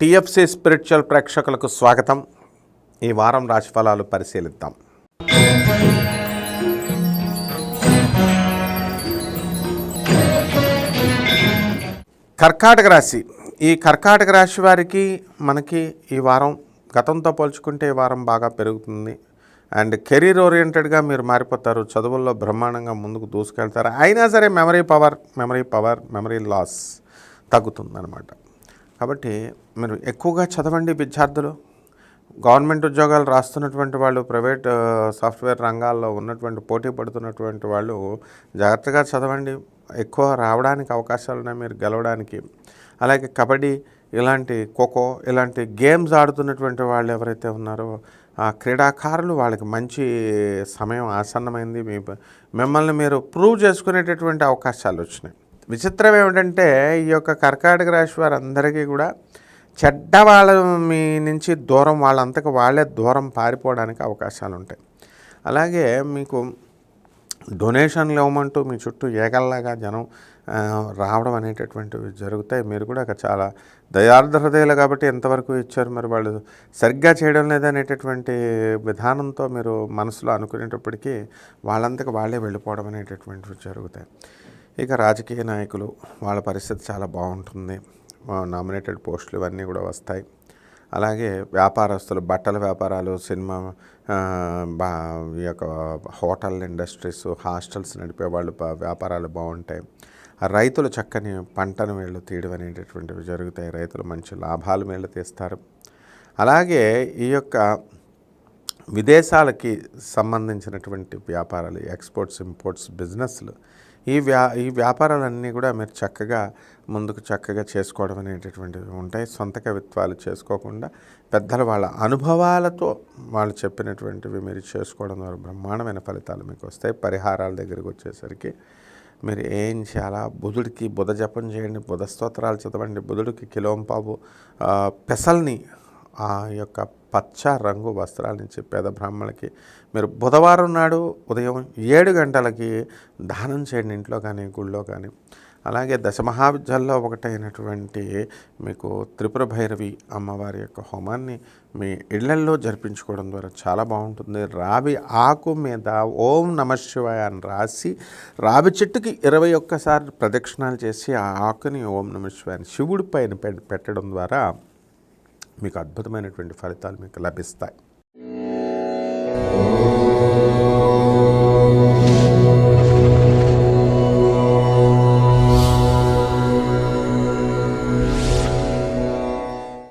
TFC spiritual ప్రేక్షకులకు స్వాగతం. ఈ వారం రాశిఫలాలు పరిశీలిద్దాం. కర్కాటక రాశి. ఈ కర్కాటక రాశి వారికి మనకి ఈ వారం గతంతో పోల్చుకుంటే ఈ వారం బాగా పెరుగుతుంది. అండ్ కెరీర్ ఓరియంటెడ్గా మీరు మారిపోతారు. చదువుల్లో బ్రహ్మాండంగా ముందుకు దూసుకెళ్తారు. అయినా సరే memory power memory power memory loss తగ్గుతుందన్నమాట. కాబట్టి మీరు ఎక్కువగా చదవండి విద్యార్థులు. గవర్నమెంట్ ఉద్యోగాలు రాస్తున్నటువంటి వాళ్ళు ప్రైవేట్ సాఫ్ట్వేర్ రంగాల్లో ఉన్నటువంటి పోటీ పడుతున్నటువంటి వాళ్ళు జాగ్రత్తగా చదవండి. ఎక్కువ రావడానికి అవకాశాలు ఉన్నాయి మీరు గెలవడానికి. అలాగే కబడ్డీ ఇలాంటి ఖోఖో ఇలాంటి గేమ్స్ ఆడుతున్నటువంటి వాళ్ళు ఎవరైతే ఉన్నారో ఆ క్రీడాకారులు వాళ్ళకి మంచి సమయం ఆసన్నమైంది. మీ మిమ్మల్ని మీరు ప్రూవ్ చేసుకునేటటువంటి అవకాశాలు వచ్చినాయి. విచిత్రం ఏమిటంటే ఈ యొక్క కర్కాటక రాశి వారందరికీ కూడా చెడ్డ వాళ్ళ మీ నుంచి దూరం వాళ్ళంతకు వాళ్ళే దూరం పారిపోవడానికి అవకాశాలు ఉంటాయి అలాగే మీకు డొనేషన్లు ఇవ్వమంటూ మీ చుట్టూ ఏగల్లాగా జనం రావడం అనేటటువంటివి జరుగుతాయి. మీరు కూడా చాలా దయార్థ హృదయాలు కాబట్టి ఎంతవరకు ఇచ్చారు మరి వాళ్ళు సరిగ్గా చేయడం లేదనేటటువంటి విధానంతో మీరు మనసులో అనుకునేటప్పటికీ వాళ్ళంతకు వాళ్ళే వెళ్ళిపోవడం అనేటటువంటివి జరుగుతాయి. ఇక రాజకీయ నాయకులు వాళ్ళ పరిస్థితి చాలా బాగుంటుంది. నామినేటెడ్ పోస్టులు ఇవన్నీ కూడా వస్తాయి. అలాగే వ్యాపారస్తులు బట్టల వ్యాపారాలు సినిమా బా ఈ యొక్క హోటల్ ఇండస్ట్రీస్ హాస్టల్స్ నడిపే వాళ్ళు వ్యాపారాలు బాగుంటాయి. రైతులు చక్కని పంటను వీళ్ళు తీయడం అనేటటువంటివి జరుగుతాయి. రైతులు మంచి లాభాలు వీళ్ళు తీస్తారు. అలాగే ఈ యొక్క విదేశాలకి సంబంధించినటువంటి వ్యాపారాలు ఎక్స్పోర్ట్స్ ఇంపోర్ట్స్ బిజినెస్లు ఈ వ్యా ఈ వ్యాపారాలన్నీ కూడా మీరు చక్కగా ముందుకు చక్కగా చేసుకోవడం అనేటటువంటివి ఉంటాయి. సొంత కవిత్వాలు చేసుకోకుండా పెద్దల వాళ్ళ అనుభవాలతో వాళ్ళు చెప్పినటువంటివి మీరు చేసుకోవడం ద్వారా బ్రహ్మాండమైన ఫలితాలు మీకు వస్తాయి. పరిహారాల దగ్గరికి వచ్చేసరికి మీరు ఏం చేయాలా? బుధుడికి బుధ జపం చేయండి బుధ స్తోత్రాలు చదవండి బుధుడికి కిలోంపావు పెసల్ని ఆ యొక్క పచ్చ రంగు వస్త్రాలనిచ్చి పేద బ్రాహ్మణులకి. మీరు బుధవారం నాడు ఉదయం ఏడు గంటలకి దానం చేయండి ఇంట్లో కానీ గుళ్ళో కానీ. అలాగే దశమహావిద్యాల్లో ఒకటైనటువంటి మీకు త్రిపుర భైరవి అమ్మవారి యొక్క హోమాన్ని మీ ఇళ్ళల్లో జరిపించుకోవడం ద్వారా చాలా బాగుంటుంది. రావి ఆకు మీద ఓం నమ శివాయ అని రాసి రావి చెట్టుకి ఇరవై ఒక్కసారి ప్రదక్షిణాలు చేసి ఆ ఆకుని ఓం నమ శివాయ అని శివుడి పైన పెట్టడం ద్వారా మీకు అద్భుతమైనటువంటి ఫలితాలు మీకు లభిస్తాయి.